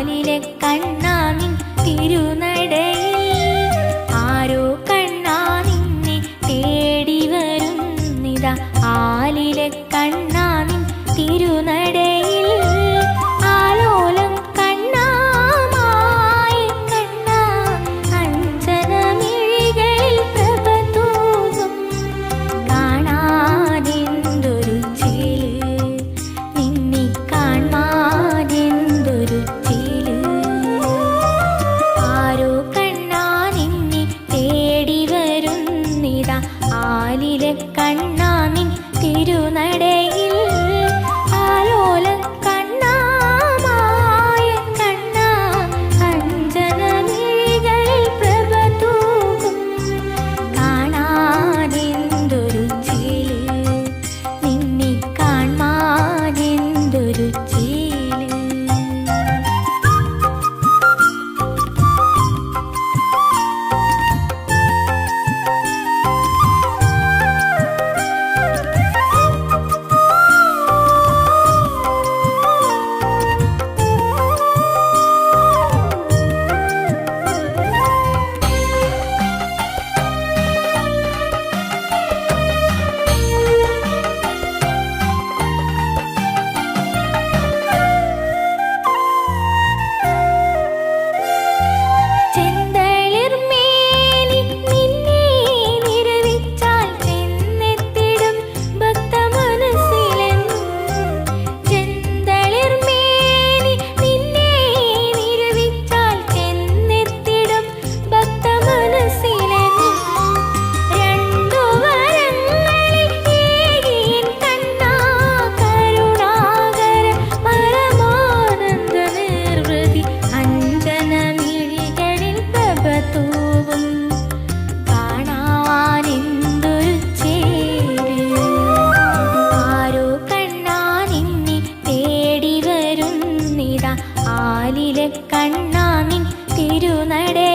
കാലിലെ കണ്ണാമിൻ തിരുനടയിൽ. ആരോ കണ്ണാമിൻ നിൻ തിരുനട